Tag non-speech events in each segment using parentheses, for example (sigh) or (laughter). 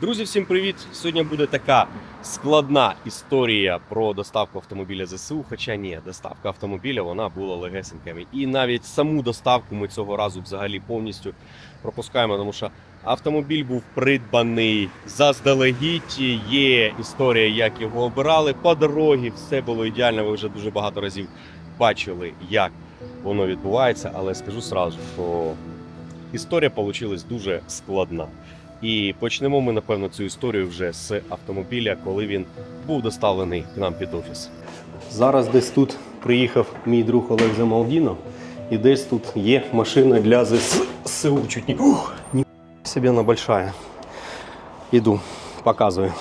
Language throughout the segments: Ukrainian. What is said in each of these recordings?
Друзі, всім привіт! Сьогодні буде така складна історія про доставку автомобіля ЗСУ. Хоча ні, доставка автомобіля вона була легесенькими. І навіть саму доставку ми цього разу взагалі повністю пропускаємо, тому що автомобіль був придбаний заздалегідь. Є історія, як його обирали по дорогі. Все було ідеально. Ви вже дуже багато разів бачили, як воно відбувається. Але скажу сразу, що історія вийшла дуже складна. І почнемо ми, напевно, цю історію вже з автомобіля, коли він був доставлений к нам під офіс. Зараз десь тут приїхав мій друг Олег Замалдіно, і десь тут є машина для ЗСУ. Чуть не Ух, ні собі вона большая. Іду, показую.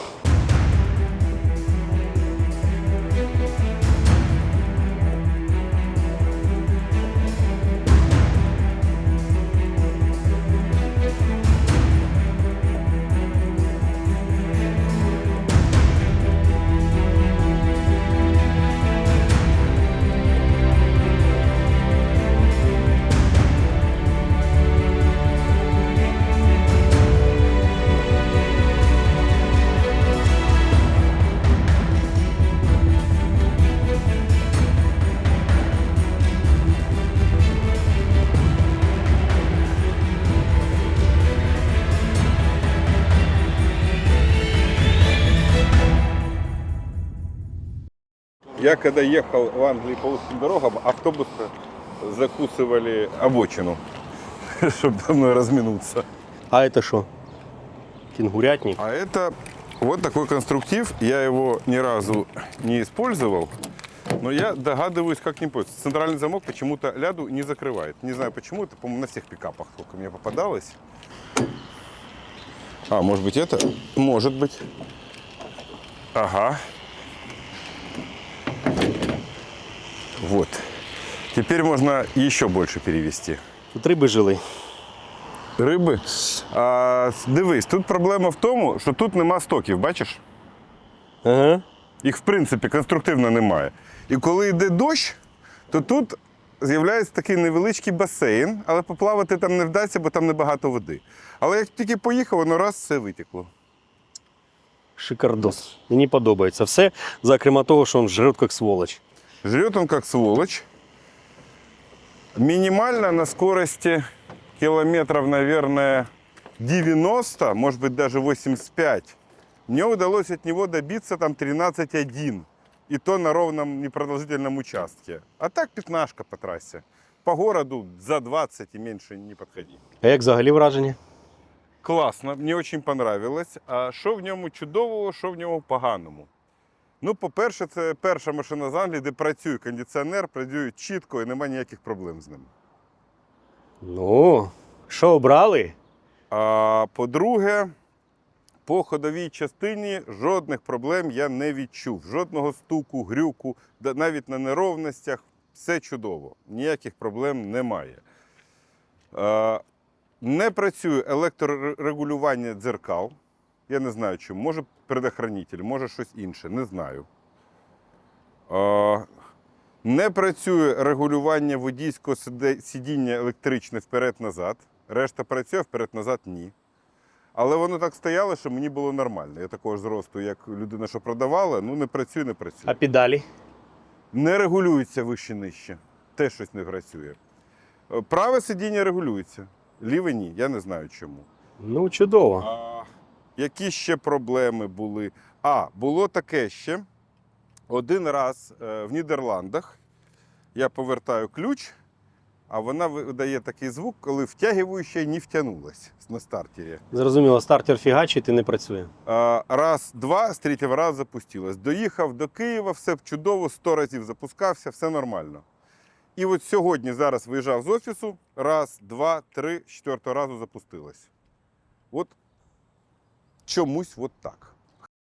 Я когда ехал в Англии по узким дорогам, автобусы закусывали обочину, чтобы со мной разминуться. А це що? Кінгурятник? А это вот такой конструктив. Я его ни разу не использовал, но я догадываюсь, как не пользоваться. Центральный замок почему-то ляду не закрывает. Не знаю почему, это, по-моему, на всех пикапах только мне попадалось. А, может быть это? Может быть. Ага. Вот. Теперь можно еще больше перевести. Тут риби жили. Риби. А, дивись, тут проблема в тому, що тут нема стоків, бачиш? Ага. Їх, в принципі, конструктивно немає. І коли йде дощ, то тут з'являється такий невеличкий басейн, але поплавати там не вдасться, бо там небагато води. Але як тільки поїхав, воно раз все витекло. Шикардос. Мені подобається все, зокрема того, що він жрет як сволоч. Жрет он как сволочь. Минимально на скорости километров, наверное, 90, может быть, даже 85. Мне удалось от него добиться там 13,1. И то на ровном непродолжительном участке. А так пятнашка по трассе. По городу за 20 и меньше не подходи. А як взагалі враження? Класно, мені дуже понравилось. А що в ньому чудового, що в ньому поганому? Ну, по-перше, це перша машина з Англії, де працює кондиціонер, працює чітко і немає ніяких проблем з ним. Ну, що обрали? А по-друге, по ходовій частині жодних проблем я не відчув. Жодного стуку, грюку, навіть на неровностях все чудово. Ніяких проблем немає. А, не працює електрорегулювання дзеркал. Я не знаю чому. Може предохранитель, може щось інше, не знаю. Не працює регулювання водійського сидіння електричне вперед-назад. Решта працює, вперед-назад ні. Але воно так стояло, що мені було нормально. Я такого ж зросту, як людина, що продавала, ну не працює, не працює. А педалі? Не регулюється вище нижче. Теж щось не працює. Е, Праве сидіння регулюється, ліве ні. Я не знаю чому. Ну, чудово. Які ще проблеми були? А, було таке ще. Один раз е, в Нідерландах я повертаю ключ, а вона видає такий звук, коли втягуюча не втягнулась на стартері. Зрозуміло, стартер фігачить і не працює. Раз, два, з третього разу запустилась. Доїхав до Києва, все чудово, сто разів запускався, все нормально. І от сьогодні зараз виїжджав з офісу, раз, два, три, з четвертого разу запустилась. От чомусь от так.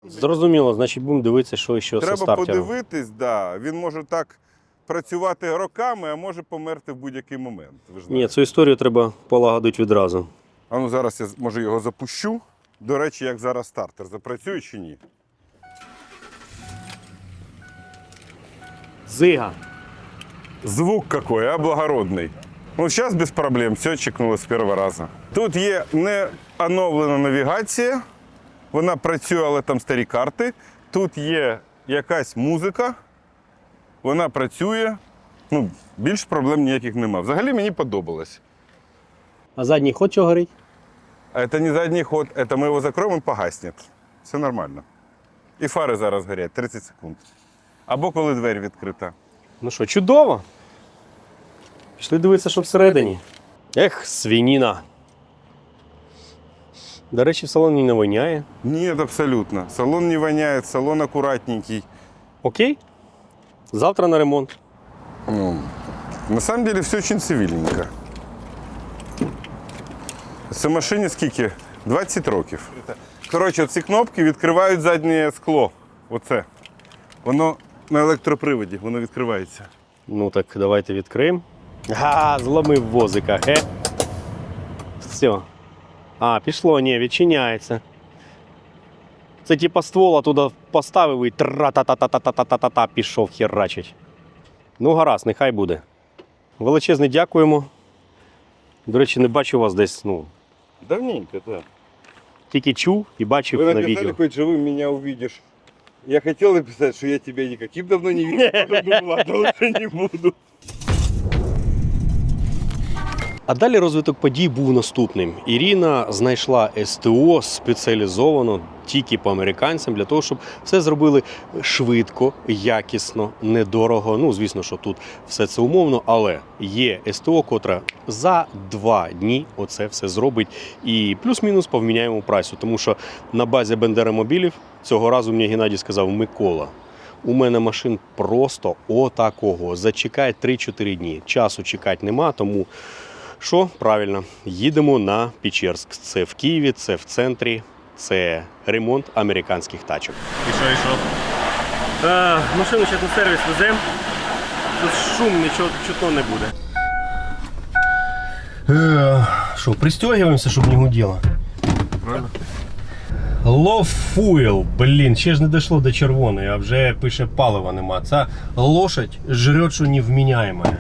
Зрозуміло, значить будемо дивитися, що ще зі Треба стартером. подивитись, да. він може так працювати роками, а може померти в будь-який момент. Ви ж Ні, знаєте. цю історію треба полагодити відразу. А ну зараз я може його запущу. До речі, як зараз стартер запрацює чи ні? Зига. Звук какой, а благородный. Ну, сейчас без проблем, все чекнуло с первого раза. Тут є не оновлена навігація, Вона працює, але там старі карти. Тут є якась музика, вона працює. Ну, більш проблем ніяких нема. Взагалі мені подобалось. А задній ход чого горить? Це не задній ход, це ми його закроємо, він погасне. Все нормально. І фари зараз горять 30 секунд. Або коли двері відкрита. Ну що, чудово. Пішли дивитися, що всередині. Ех, свініна. До речі, в салоні не воняє. Ні, абсолютно. Салон не воняє, салон акуратненький. Окей? Завтра на ремонт. Ну, на самом деле все очень цивільненько. Це машині скільки? 20 років. Коротше, ці кнопки відкривають заднє скло. Оце. Воно на електроприводі, воно відкривається. Ну так давайте відкриємо. А, зломив возика, ге. Все. А, пішло, ні, відчиняється. Це типа ствола туди поставив і тра-та-та-та-та-та-та-та-та пішов херачить. Ну, гаразд, нехай буде. Величезне дякуємо. До речі, не бачу вас десь, ну, Давненько, так. тільки чув і бачив Вы на написали, відео. хоть живым меня увидишь. Я хотел написать, что я тебя никаким давно не видел. потом думал, ладно, лучше не буду. А далі розвиток подій був наступним. Ірина знайшла СТО спеціалізовано тільки по американцям для того, щоб все зробили швидко, якісно, недорого. Ну, звісно, що тут все це умовно, але є СТО, котра за два дні оце все зробить і плюс-мінус по вміняємому прайсу. Тому що на базі Бендера-мобілів цього разу мені Геннадій сказав Микола. У мене машин просто отакого. Зачекай 3-4 дні. Часу чекати нема, тому що правильно, їдемо на Печерськ. Це в Києві, це в центрі, це ремонт американських тачок. І що, і що? А, машину зараз на сервіс веземо. Тут шум нічого чутно не буде. Е, Що, пристегиваемся, щоб не гуділо? Low fuel, блін, ще ж не дійшло до червоної, а вже пише палива нема. Ця лошадь жрет, що невміняєме.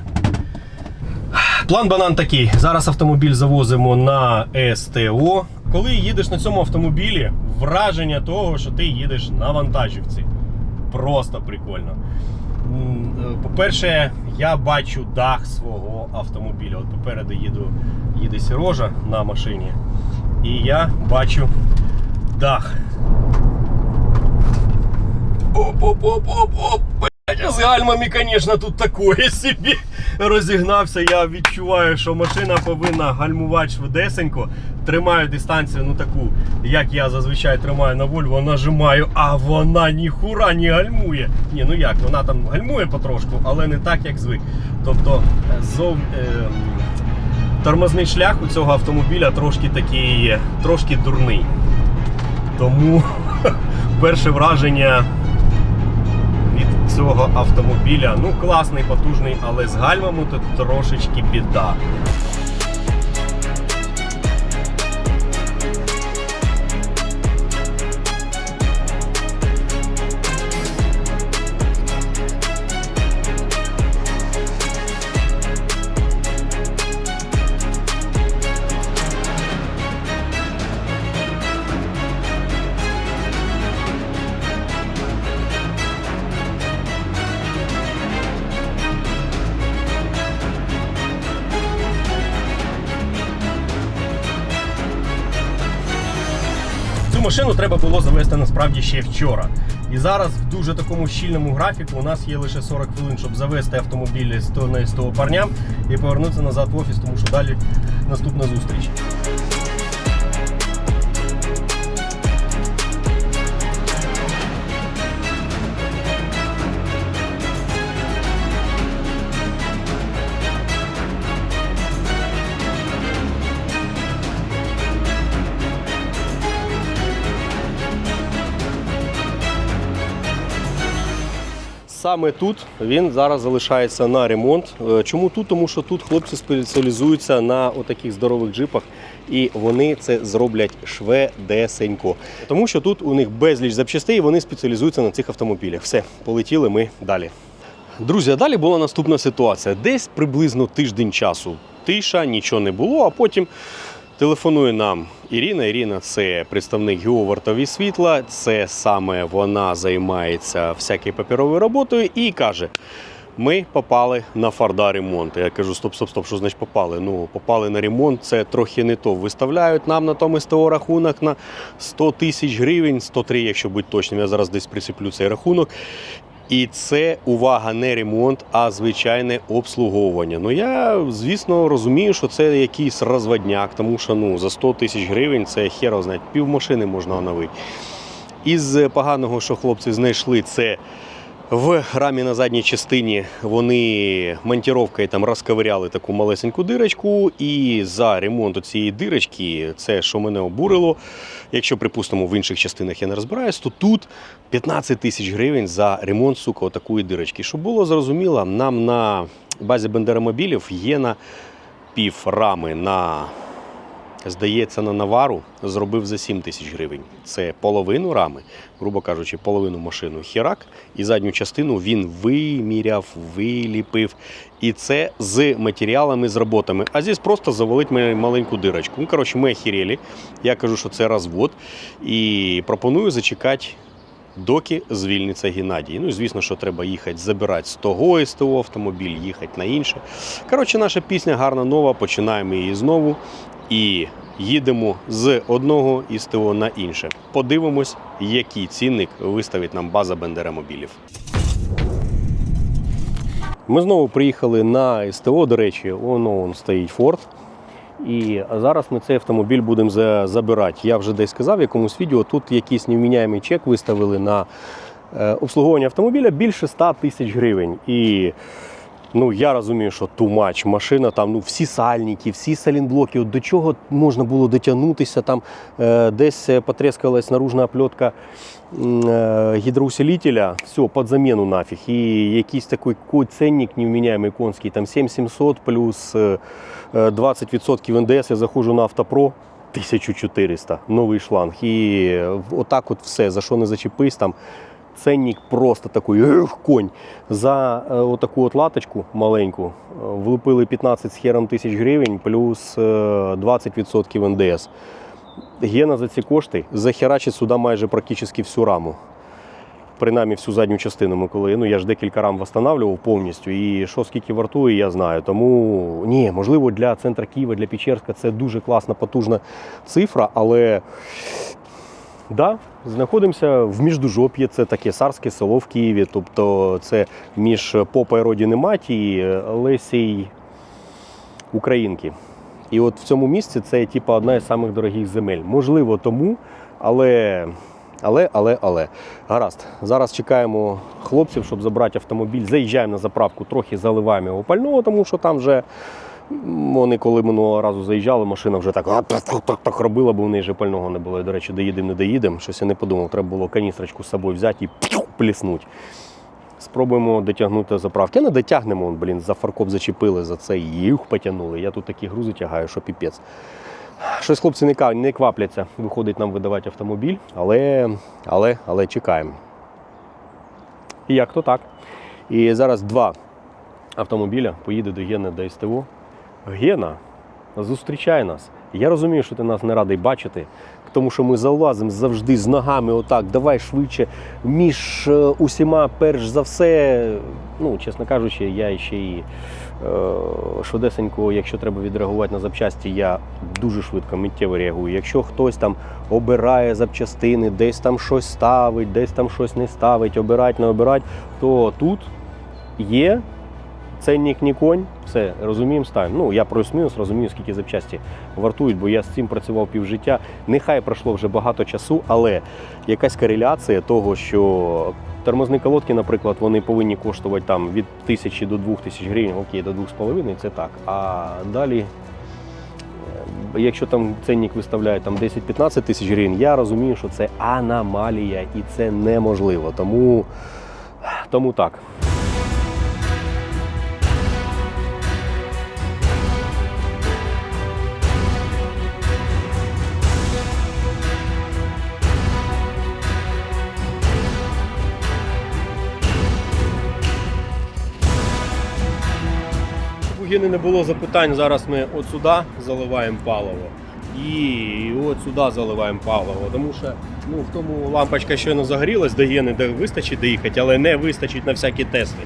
План банан такий. Зараз автомобіль завозимо на СТО. Коли їдеш на цьому автомобілі, враження того, що ти їдеш на вантажівці. Просто прикольно. Е, По-перше, я бачу дах свого автомобіля. От попереду їду, їде Сірожа на машині. І я бачу дах. Оп-оп-оп-оп-оп. Блядь, З гальмами, звісно, тут такое собі. Розігнався, я відчуваю, що машина повинна гальмувати швидесенько. Тримаю дистанцію, ну таку, як я зазвичай тримаю на Volvo, нажимаю, а вона ніхура не гальмує. Ні, ну як, вона там гальмує потрошку, але не так, як звик. Тобто, е, зов, е, тормозний шлях у цього автомобіля трошки такий, трошки дурний. Тому (laughs) перше враження цього автомобіля. Ну, класний, потужний, але з гальмами тут трошечки біда. Машину треба було завести насправді ще вчора. І зараз в дуже такому щільному графіку у нас є лише 40 хвилин, щоб завести автомобіль з того з того парням і повернутися назад в офіс, тому що далі наступна зустріч. Саме тут він зараз залишається на ремонт. Е, Чому тут? Тому що тут хлопці спеціалізуються на отаких здорових джипах, і вони це зроблять шведесенько. Тому що тут у них безліч запчастей, і вони спеціалізуються на цих автомобілях. Все, полетіли ми далі. Друзі, а далі була наступна ситуація. Десь приблизно тиждень часу. Тиша, нічого не було, а потім Телефонує нам Ірина. Ірина це представник ГО «Вартові світла. Це саме вона займається всякою паперовою роботою і каже: ми попали на фарда ремонт. Я кажу: стоп, стоп, стоп, що значить попали? Ну, попали на ремонт, це трохи не то. Виставляють нам на тому СТО рахунок на 100 тисяч гривень, 103, якщо бути точним. Я зараз десь присиплю цей рахунок. І це увага, не ремонт, а звичайне обслуговування. Ну я, звісно, розумію, що це якийсь розводняк, тому що ну, за 100 тисяч гривень це хера знає, пів машини можна оновити. Із поганого, що хлопці знайшли, це в рамі на задній частині вони монтіровкою там розковиряли таку малесеньку дирочку, і за ремонт цієї дирочки, це що мене обурило. Якщо, припустимо, в інших частинах я не розбираюсь, то тут 15 тисяч гривень за ремонт сука, отакої дирочки. Щоб було зрозуміло, нам на базі бендеромобілів є на пів рами на. Здається, на навару зробив за 7 тисяч гривень. Це половину рами, грубо кажучи, половину машину хірак, і задню частину він виміряв, виліпив. І це з матеріалами, з роботами. А здесь просто завалить маленьку дирочку. Ну, коротше, ми охерели. Я кажу, що це розвод. І пропоную зачекати. Доки звільниться Геннадій. Ну звісно, що треба їхати забирати з того СТО автомобіль, їхати на інше. Коротше, наша пісня гарна нова. Починаємо її знову і їдемо з одного СТО на інше. Подивимось, який цінник виставить нам база бендеромобілів. Ми знову приїхали на СТО. До речі, воно он стоїть Форд. І зараз ми цей автомобіль будемо забирати. Я вже десь сказав в якомусь відео. Тут якийсь невміняємий чек виставили на е, обслуговування автомобіля більше 100 тисяч гривень. І ну, я розумію, що much. машина, там ну, всі сальники, всі салінблоки. От до чого можна було дотягнутися? Там е, десь е, потрескалась наружна оплетка м, е, гідроусилителя, все, під заміну нафіг. І якийсь такий ценник невміняємий конський, там 7700 плюс е, е, 20% НДС, я заходжу на Автопро, 1400, новий шланг. І е, отак от все, за що не зачепись, там ценник просто такий, ех, конь. За е, отаку от латочку маленьку е, влупили 15 з хером тисяч гривень плюс е, 20% НДС. Гена за ці кошти захерачить сюди майже практично всю раму. Принаймні всю задню частину ми коли. Ну я ж декілька рам встановлював повністю. І що скільки вартує, я знаю. Тому ні, можливо, для центра Києва, для Печерська це дуже класна, потужна цифра, але Да, знаходимося в міждужоп'ї, це таке царське село в Києві. Тобто це між попою родини маті і Лесі Українки. І от в цьому місці це типу, одна із самих дорогих земель. Можливо, тому, але. Але, але, але. Гаразд. Зараз чекаємо хлопців, щоб забрати автомобіль. Заїжджаємо на заправку, трохи заливаємо його пального, тому що там вже вони, коли минулого разу заїжджали, машина вже так, так, робила, бо в неї вже пального не було. І, до речі, доїдемо, не доїдемо. Щось я не подумав, треба було каністрочку з собою взяти і п'ю, пліснуть. Спробуємо дотягнути заправки. Не дотягнемо, блін, за фаркоп зачепили за це їх потягнули. Я тут такі грузи тягаю, що піпець. Щось хлопці не, не квапляться, виходить нам видавати автомобіль, але, але, але чекаємо. І як то так. І зараз два автомобіля поїде до Гени до СТО. Гена, зустрічай нас. Я розумію, що ти нас не радий бачити, тому що ми залазимо завжди з ногами, отак, давай швидше. Між е, усіма, перш за все, ну, чесно кажучи, я ще і е, швидесенько, якщо треба відреагувати на запчасті, я дуже швидко миттєво реагую. Якщо хтось там обирає запчастини, десь там щось ставить, десь там щось не ставить, обирать, не обирать, то тут є ценник не конь, все, розуміємо, ставимо. Ну, я плюс-мінус розумію, скільки запчасті вартують, бо я з цим працював півжиття. Нехай пройшло вже багато часу, але якась кореляція того, що тормозні колодки, наприклад, вони повинні коштувати там від тисячі до двох тисяч гривень, окей, до двох з половиною, це так. А далі. е, Якщо там ценник виставляє там 10-15 тисяч гривень, я розумію, що це аномалія і це неможливо. Тому, тому так. Щоб не було запитань, зараз ми от сюди заливаємо паливо. і от сюди заливаємо паливо. Тому що ну, в тому лампочка щойно загорілась, де є, не де вистачить доїхати, але не вистачить на всякі тести.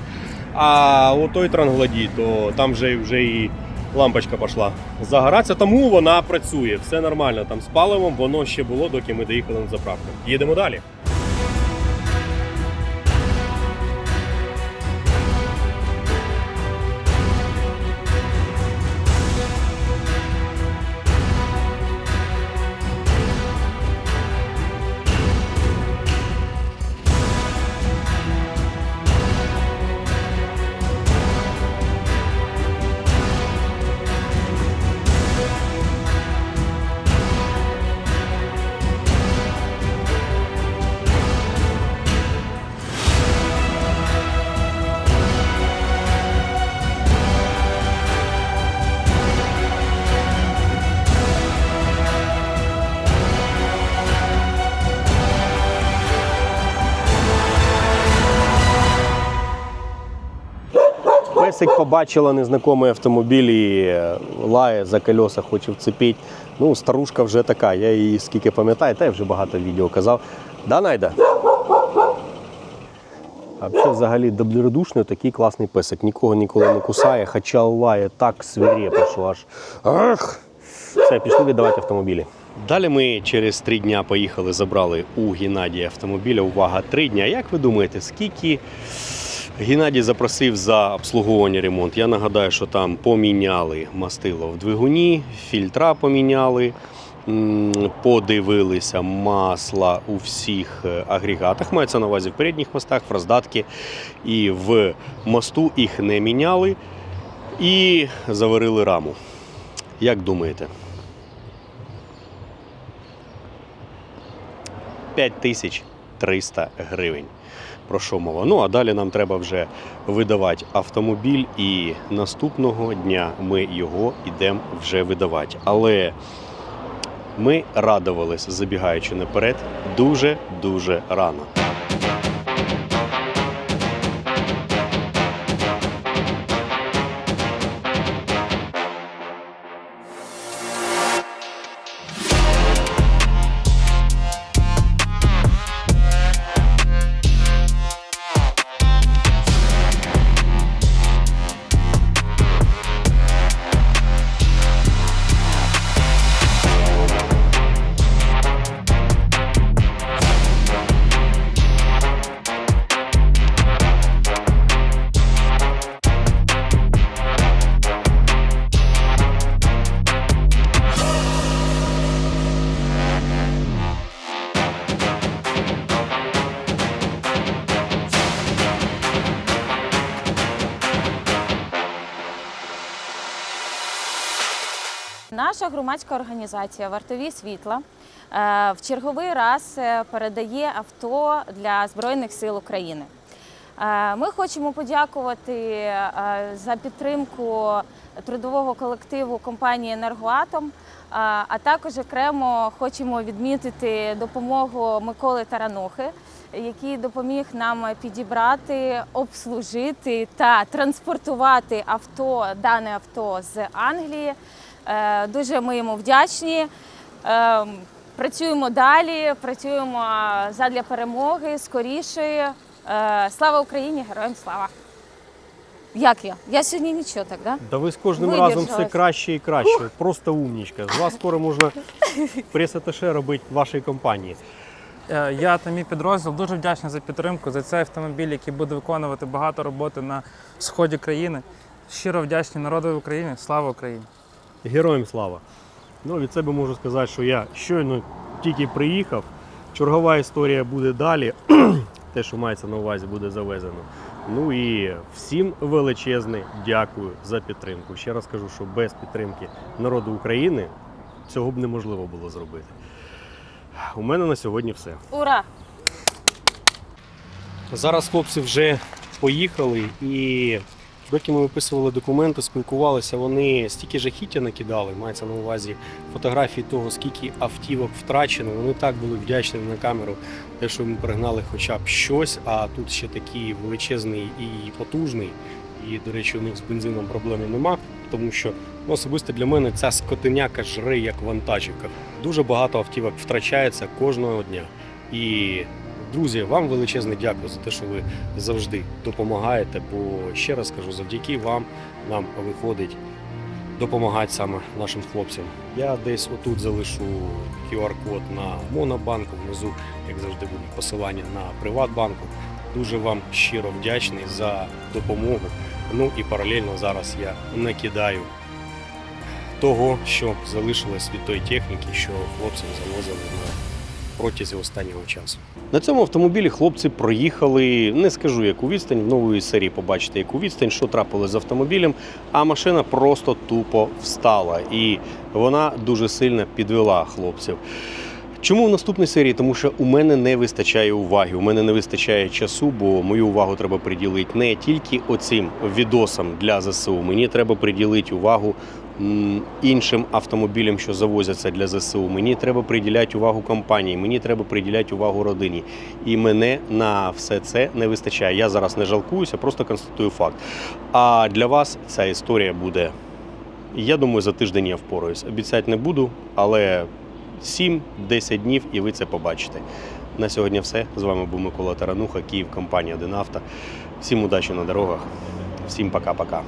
А у той трангладі, то там вже, вже і лампочка пішла загоратися, тому вона працює. Все нормально. Там з паливом воно ще було, доки ми доїхали на заправку. Їдемо далі. Песик побачила незнайомий автомобіль і е, лає за колеса, хоче вцепити. Ну, старушка вже така, я її скільки пам'ятаю, та я вже багато відео казав. Да, Найда? А взагалі, взагалі добродушний такий класний песик. Нікого ніколи не кусає, хоча лає так свирепо, що аж. Ах! Все, пішли віддавати автомобілі. Далі ми через три дня поїхали, забрали у Геннадія автомобіля. Увага, три дня. Як ви думаєте, скільки Геннадій запросив за обслуговування ремонт? Я нагадаю, що там поміняли мастило в двигуні, фільтра поміняли. Подивилися масла у всіх е, агрегатах, мається на увазі в передніх мостах, в роздатки. І в мосту їх не міняли і заварили раму. Як думаєте? 5300 гривень. Про що мова? Ну а далі нам треба вже видавати автомобіль, і наступного дня ми його йдемо вже видавати. Але ми радувались, забігаючи наперед, дуже дуже рано. Громадська організація Вартові світла е, в черговий раз е, передає авто для Збройних сил України. Е, Ми хочемо подякувати за підтримку трудового колективу компанії Енергоатом. А також окремо хочемо відмітити допомогу Миколи Таранухи, який допоміг нам підібрати, обслужити та транспортувати авто, дане авто з Англії. Е, Дуже ми йому вдячні. Е, Працюємо далі, працюємо задля перемоги, скорішої. Е, Слава Україні! Героям слава! Як я? Я сьогодні нічого так, да? Да ви з кожним разом все краще і краще. Просто умнічка. З вас скоро можна (laughs) прес-аташе робити в вашій компанії. Е, Я та мій підрозділ дуже вдячний за підтримку, за цей автомобіль, який буде виконувати багато роботи на сході країни. Щиро вдячний народу України. Слава Україні! Героям слава! Ну, від себе можу сказати, що я щойно тільки приїхав. Чергова історія буде далі. (clears throat) Те, що мається на увазі, буде завезено. Ну і всім величезне дякую за підтримку. Ще раз кажу, що без підтримки народу України цього б неможливо було зробити. У мене на сьогодні все. Ура! Зараз хлопці вже поїхали, і доки ми виписували документи, спілкувалися, вони стільки жахіття накидали, мається на увазі фотографії того, скільки автівок втрачено. Вони так були вдячні на камеру, те, що ми пригнали хоча б щось, а тут ще такий величезний і потужний. І, до речі, у них з бензином проблеми нема, тому що ну, особисто для мене ця скотиняка жре як вантажівка. Дуже багато автівок втрачається кожного дня. І, друзі, вам величезне дякую за те, що ви завжди допомагаєте. Бо ще раз кажу, завдяки вам нам виходить допомагати саме нашим хлопцям. Я десь отут залишу QR-код на Монобанку, внизу, як завжди, будуть посилання на Приватбанку. Дуже вам щиро вдячний за допомогу. Ну і паралельно зараз я накидаю того, що залишилось від тої техніки, що хлопцям завозили на протязі останнього часу. На цьому автомобілі хлопці проїхали, не скажу яку відстань, в нової серії побачите яку відстань, що трапилось з автомобілем, а машина просто тупо встала. І вона дуже сильно підвела хлопців. Чому в наступній серії? Тому що у мене не вистачає уваги, у мене не вистачає часу, бо мою увагу треба приділити не тільки оцим відосам для ЗСУ. Мені треба приділити увагу іншим автомобілям, що завозяться для ЗСУ. Мені треба приділяти увагу компанії, мені треба приділяти увагу родині. І мене на все це не вистачає. Я зараз не жалкуюся, просто констатую факт. А для вас ця історія буде. Я думаю, за тиждень я впораюсь. Обіцяти не буду, але 7-10 днів і ви це побачите. На сьогодні все. З вами був Микола Тарануха, Київ, компанія Динавто. Всім удачі на дорогах. Всім пока-пока.